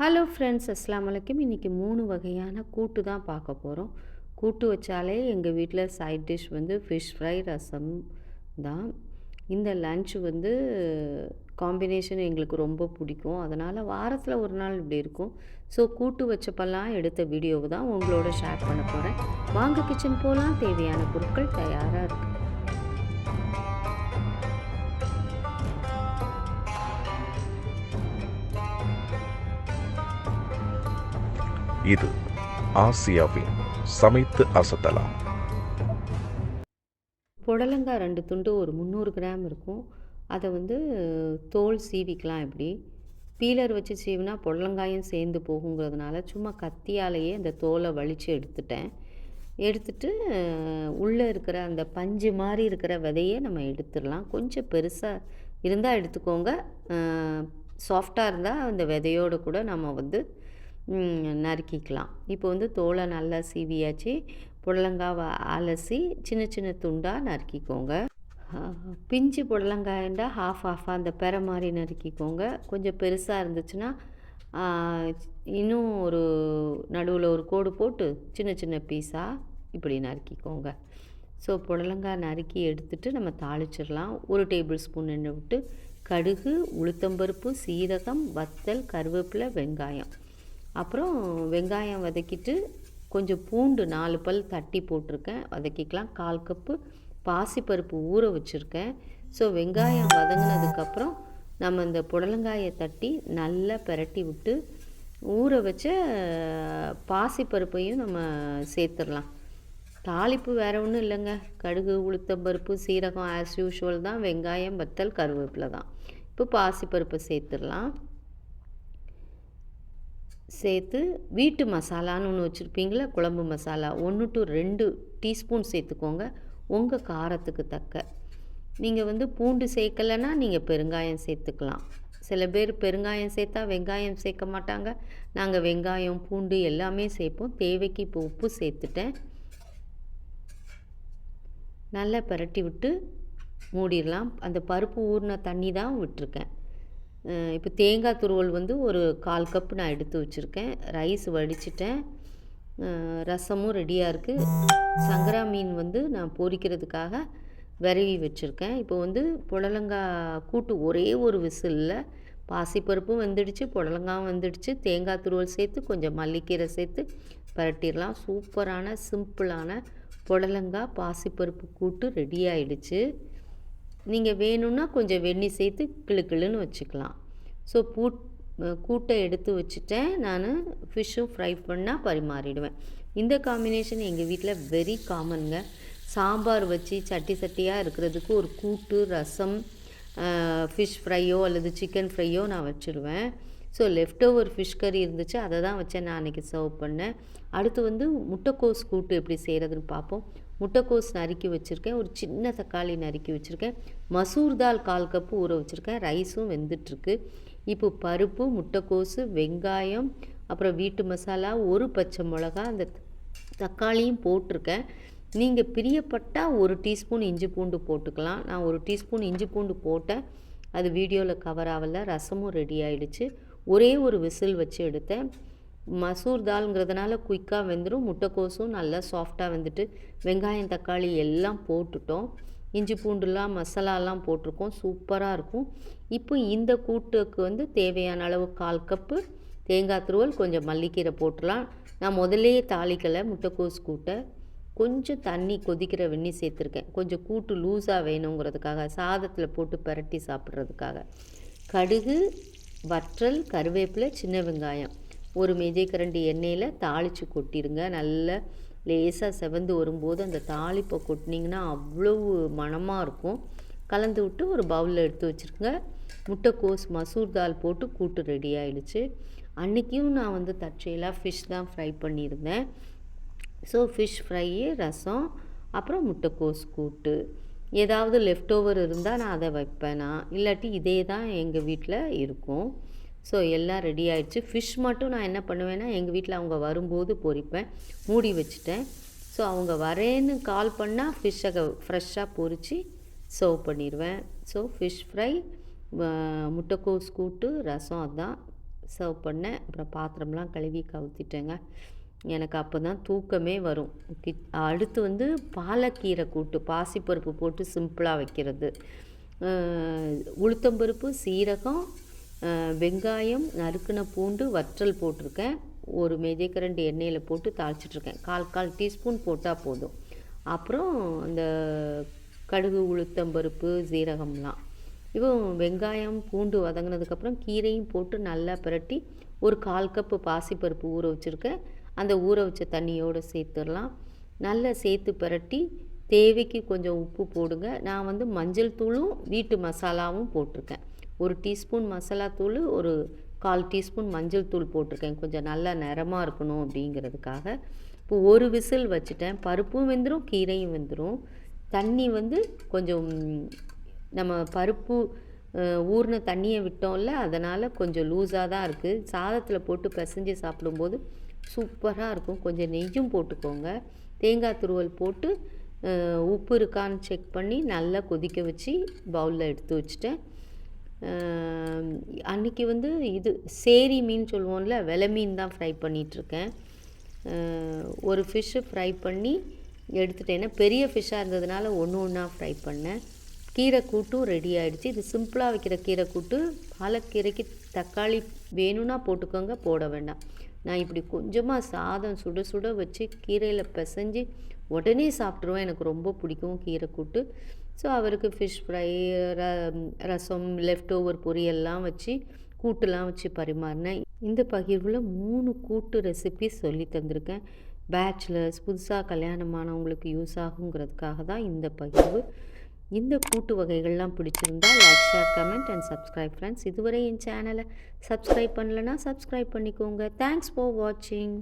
Hello friends அஸ்லாம் வலைக்கும் இன்றைக்கி மூணு வகையான கூட்டு தான் பார்க்க போகிறோம் கூட்டு வச்சாலே எங்கள் வீட்டில் சைட் டிஷ் வந்து ஃபிஷ் ஃப்ரை ரசம் தான். இந்த லன்ச் வந்து காம்பினேஷன் எங்களுக்கு ரொம்ப பிடிக்கும். அதனால் வாரத்தில் ஒரு நாள் இப்படி இருக்கும். ஸோ கூட்டு வச்சப்பெல்லாம் எடுத்த வீடியோவை தான் உங்களோட ஷேர் பண்ண போகிறேன் வாங்க கிச்சன் போகலாம் தேவையான பொருட்கள் தயாராக இருக்குது இது ஆசியாவின் சமைத்து அசத்தலாம். புடலங்காய் ரெண்டு துண்டு ஒரு முந்நூறு கிராம் இருக்கும். அதை வந்து தோல் சீவிக்கலாம் இப்படி. பீலர் வச்சு சீவினா புடலங்காயும் சேர்ந்து போகுங்கிறதுனால சும்மா கத்தியாலேயே அந்த தோலை வலித்து எடுத்துட்டேன். எடுத்துட்டு உள்ளே இருக்கிற அந்த பஞ்சு மாதிரி இருக்கிற விதையை நம்ம எடுத்துடலாம். கொஞ்சம் பெருசாக இருந்தால் எடுத்துக்கோங்க. சாஃப்டாக இருந்தால் அந்த விதையோடு கூட நம்ம வந்து நறுக்கிக்கலாம். இப்போ வந்து தோலை நல்லா சீவியாச்சு. புடலங்காவை அலசி சின்ன சின்ன துண்டாக நறுக்கிக்கோங்க. பிஞ்சு புடலங்காயண்டா ஹாஃப் ஹாஃபாக அந்த பெற மாதிரி நறுக்கிக்கோங்க. கொஞ்சம் பெருசாக இருந்துச்சுன்னா இன்னும் ஒரு நடுவில் ஒரு கோடு போட்டு சின்ன சின்ன பீஸாக இப்படி நறுக்கிக்கோங்க. ஸோ புடலங்காய் நறுக்கி எடுத்துட்டு நம்ம தாளிச்சிடலாம். ஒரு டேபிள் ஸ்பூன் எண்ணெய் விட்டு கடுகு உளுத்தம்பருப்பு சீரகம் வத்தல் கருவேப்பிலை வெங்காயம். அப்புறம் வெங்காயம் வதக்கிட்டு கொஞ்சம் பூண்டு நாலு பல் தட்டி போட்டிருக்கேன். வதக்கிக்கலாம். கால் கப்பு பாசிப்பருப்பு ஊற வச்சுருக்கேன். ஸோ வெங்காயம் வதங்கினதுக்கப்புறம் நம்ம இந்த புடலங்காயை தட்டி நல்லா பெரட்டி விட்டு ஊற வச்ச பாசிப்பருப்பையும் நம்ம சேர்த்துடலாம். தாளிப்பு வேறு ஒன்றும் இல்லைங்க. கடுகு உளுத்தம்பருப்பு சீரகம் ஆஸ் யூஷுவல் தான். வெங்காயம் வத்தல் கருவேப்பிலை தான். இப்போ பாசிப்பருப்பை சேர்த்துடலாம். சேர்த்து வீட்டு மசாலான்னு ஒன்று வச்சுருப்பீங்களா குழம்பு மசாலா. ஒன்று டு ரெண்டு டீஸ்பூன் சேர்த்துக்கோங்க. உங்கள் காரத்துக்கு தக்க. நீங்கள் வந்து பூண்டு சேர்க்கலைன்னா நீங்கள் பெருங்காயம் சேர்த்துக்கலாம். சில பேர் பெருங்காயம் சேர்த்தா வெங்காயம் சேர்க்க மாட்டாங்க. நாங்கள் வெங்காயம் பூண்டு எல்லாமே சேர்ப்போம். தேவைக்கு இப்போ உப்பு சேர்த்துட்டேன். நல்லா பரட்டி விட்டு மூடிடலாம். அந்த பருப்பு ஊறின தண்ணி தான் விட்டுருக்கேன். இப்போ தேங்காய் துருவல் வந்து ஒரு கால் கப் நான் எடுத்து வச்சுருக்கேன். ரைஸ் வடிச்சிட்டேன். ரசமும் ரெடியாக இருக்குது சங்கரா மீன் வந்து நான் பொரிக்கிறதுக்காக விரவி வச்சுருக்கேன். இப்போ வந்து புடலங்காய் கூட்டு ஒரே ஒரு விசிலில் பாசிப்பருப்பும் வந்துடுச்சு புடலங்காவும் வந்துடுச்சு. தேங்காய் துருவல் சேர்த்து கொஞ்சம் மல்லிக்கீரை சேர்த்து பரட்டிடலாம். சூப்பரான சிம்பிளான புடலங்காய் பாசிப்பருப்பு கூட்டு ரெடி ஆயிடுச்சு. நீங்கள் வேணும்னா கொஞ்சம் வெந்நீர் சேர்த்து கிளுக்கிளுன்னு வச்சுக்கலாம். ஸோ பூட் கூட்டை எடுத்து வச்சுட்டேன். நான் ஃபிஷ்ஷும் ஃப்ரை பண்ணால் பரிமாறிடுவேன். இந்த காம்பினேஷன் எங்கள் வீட்டில் வெரி காமனுங்க. சாம்பார் வச்சு சட்டி சட்டியாக இருக்கிறதுக்கு ஒரு கூட்டு ரசம் ஃபிஷ் ஃப்ரையோ அல்லது சிக்கன் ஃப்ரையோ நான் வச்சுருவேன். ஸோ லெஃப்ட் ஓவர் ஃபிஷ் கறி இருந்துச்சு அதை தான் வச்சேன் நான் அன்றைக்கி சர்வ் பண்ணேன். அடுத்து வந்து முட்டைக்கோஸ் கூட்டு எப்படி செய்கிறதுன்னு பார்ப்போம். முட்டைக்கோஸ் நறுக்கி வச்சுருக்கேன். ஒரு சின்ன தக்காளி நறுக்கி வச்சுருக்கேன். மசூர் தால் கால் கப்பு ஊற வச்சுருக்கேன். ரைஸும் வெந்துட்டுருக்கு. இப்போ பருப்பு முட்டைக்கோஸு வெங்காயம் அப்புறம் வீட்டு மசாலா ஒரு பச்சை மிளகா அந்த தக்காளியும் போட்டிருக்கேன். நீங்கள் பிரியப்பட்டால் ஒரு டீஸ்பூன் இஞ்சி பூண்டு போட்டுக்கலாம். நான் ஒரு டீஸ்பூன் இஞ்சி பூண்டு போட்டேன். அது வீடியோவில் கவர் ஆகலை. ரசமும் ரெடி ஆகிடுச்சு ஒரே ஒரு விசில் வச்சு எடுத்தேன். மசூர் தால்ங்கிறதுனால குயிக்காக வெந்துடும் முட்டைக்கோசும் நல்லா சாஃப்டாக வந்துட்டு வெங்காயம் தக்காளி எல்லாம் போட்டுட்டோம். இஞ்சி பூண்டுலாம் மசாலாலாம் போட்டிருக்கோம். சூப்பராக இருக்கும். இப்போ இந்த கூட்டுக்கு வந்து தேவையான அளவு கால் கப்பு தேங்காய் துருவல் கொஞ்சம் மல்லிக்கீரை போட்டுடலாம் நான் முதல்லையே தாளிக்கலை முட்டைக்கோஸ் கூட்டை. கொஞ்சம் தண்ணி கொதிக்கிற வெண்ணி சேர்த்துருக்கேன். கொஞ்சம் கூட்டு லூஸாக வேணுங்கிறதுக்காக சாதத்தில் போட்டு பரட்டி சாப்பிட்றதுக்காக. கடுகு வற்றல் கருவேப்பிலை சின்ன வெங்காயம். ஒரு கரண்டி எண்ணெயில் தாளித்து கொட்டிடுங்க. நல்ல லேசாக செவந்து வரும்போது அந்த தாளிப்பை கொட்டினீங்கன்னா அவ்வளவு மணமாக இருக்கும். கலந்து விட்டு ஒரு பவுலில் எடுத்து வச்சுருங்க. முட்டைக்கோஸ் மசூர் தால் போட்டு கூட்டு ரெடி ஆகிடுச்சு அன்றைக்கும் நான் வந்து தற்செயலாக ஃபிஷ் தான் ஃப்ரை பண்ணியிருந்தேன். ஸோ ஃபிஷ் ஃப்ரை ரசம் அப்புறம் முட்டைக்கோஸ் கூட்டு. ஏதாவது லெஃப்ட் ஓவர் இருந்தால் நான் அதை வைப்பேன்? நான் இல்லாட்டி இதே தான் எங்கள் வீட்டில் இருக்கும். ஸோ எல்லாம் ரெடி ஆகிடுச்சு ஃபிஷ் மட்டும் நான் என்ன பண்ணுவேன்னா எங்கள் வீட்டில் அவங்க வரும்போது பொறிப்பேன் மூடி வச்சுட்டேன். ஸோ அவங்க வரேன்னு கால் பண்ணால் ஃபிஷ்ஷை ஃப்ரெஷ்ஷாக பொறிச்சு சர்வ் பண்ணிடுவேன் ஸோ ஃபிஷ் ஃப்ரை முட்டைக்கோஸ் கூட்டு ரசம் அதான் சர்வ் பண்ணேன். அப்புறம் பாத்திரம்லாம் கழுவி கவுத்திட்டேங்க. எனக்கு அப்போ தான் தூக்கமே வரும். அடுத்து வந்து பாலக்கீரை கூட்டு பாசிப்பருப்பு போட்டு சிம்பிளாக வைக்கிறது. உளுத்தம்பருப்பு சீரகம் வெங்காயம் நறுக்கின பூண்டு வற்றல் போட்டிருக்கேன். ஒரு மெதிக்கரண்டி எண்ணெயில் போட்டு தாளிச்சிட்ருக்கேன் கால் கால் டீஸ்பூன் போட்டால் போதும். அப்புறம் அந்த கடுகு உளுத்தம்பருப்பு சீரகம்லாம். இப்போ வெங்காயம் பூண்டு வதங்கினதுக்கப்புறம் கீரையும் போட்டு நல்லா பிரட்டி ஒரு கால் கப்பு பாசிப்பருப்பு ஊற வச்சுருக்கேன். அந்த ஊற வச்ச தண்ணியோடு சேர்த்துடலாம். நல்லா சேர்த்து பிரட்டி தேவைக்கு கொஞ்சம் உப்பு போடுங்க. நான் வந்து மஞ்சள் தூளும் வீட்டு மசாலாவும் போட்டிருக்கேன். ஒரு டீஸ்பூன் மசாலா தூள் ஒரு கால் டீஸ்பூன் மஞ்சள் தூள் போட்டிருக்கேன். கொஞ்சம் நல்லா நிறமாக இருக்கணும் அப்படிங்கிறதுக்காக. இப்போ ஒரு விசில் வச்சுட்டேன். பருப்பும் வெந்துடும் கீரையும் வெந்துடும் தண்ணி வந்து கொஞ்சம் நம்ம பருப்பு ஊர்ன ஊறின தண்ணியை விட்டோம்ல அதனால் கொஞ்சம் லூஸாக தான் இருக்குது சாதத்தில் போட்டு பிசைஞ்சு சாப்பிடும்போது சூப்பராக இருக்கும். கொஞ்சம் நெய்யும் போட்டுக்கோங்க. தேங்காய் துருவல் போட்டு உப்பு இருக்கான்னு செக் பண்ணி நல்லா கொதிக்க வச்சு பவுலில் எடுத்து வச்சுட்டேன். அன்றைக்கி அன்னைக்கு வந்து இது சேரி மீன் சொல்லுவோம்ல வெலை மீன் தான் ஃப்ரை பண்ணிகிட்ருக்கேன் ஒரு ஃபிஷ்ஷு ஃப்ரை பண்ணி எடுத்துட்டேன். பெரிய ஃபிஷ்ஷாக இருந்ததுனால ஒன்று ஒன்றா ஃப்ரை பண்ணேன். கீரை கூட்டும் ரெடி ஆகிடுச்சு இது சிம்பிளாக வைக்கிற கீரை கூட்டு பாலக்கீரைக்கு தக்காளி வேணும்னா போட்டுக்கோங்க போட வேண்டாம். நான் இப்படி கொஞ்சமாக சாதம் சுட சுட வச்சு கீரையில் பிசைஞ்சு உடனே சாப்பிட்ருவேன் எனக்கு ரொம்ப பிடிக்கும் கீரை கூட்டு. ஸோ அவருக்கு ஃபிஷ் ஃப்ரை ர ரசம் லெஃப்ட் ஓவர் பொரியெல்லாம் வச்சு கூட்டுலாம் வச்சு பரிமாறினேன். இந்த பகிர்வில் மூணு கூட்டு ரெசிபி சொல்லி தந்திருக்கேன். பேச்சுலர்ஸ் புதுசாக கல்யாணமானவங்களுக்கு யூஸ் ஆகுங்கிறதுக்காக தான் இந்த பகிர்வு. இந்த கூட்டு வகைகள்லாம் பிடிச்சிருந்தா like share comment and subscribe friends இதுவரை என் சேனலை சப்ஸ்கிரைப் பண்ணலன்னா சப்ஸ்கிரைப் பண்ணிக்கோங்க. தேங்க்ஸ் ஃபார் வாட்சிங்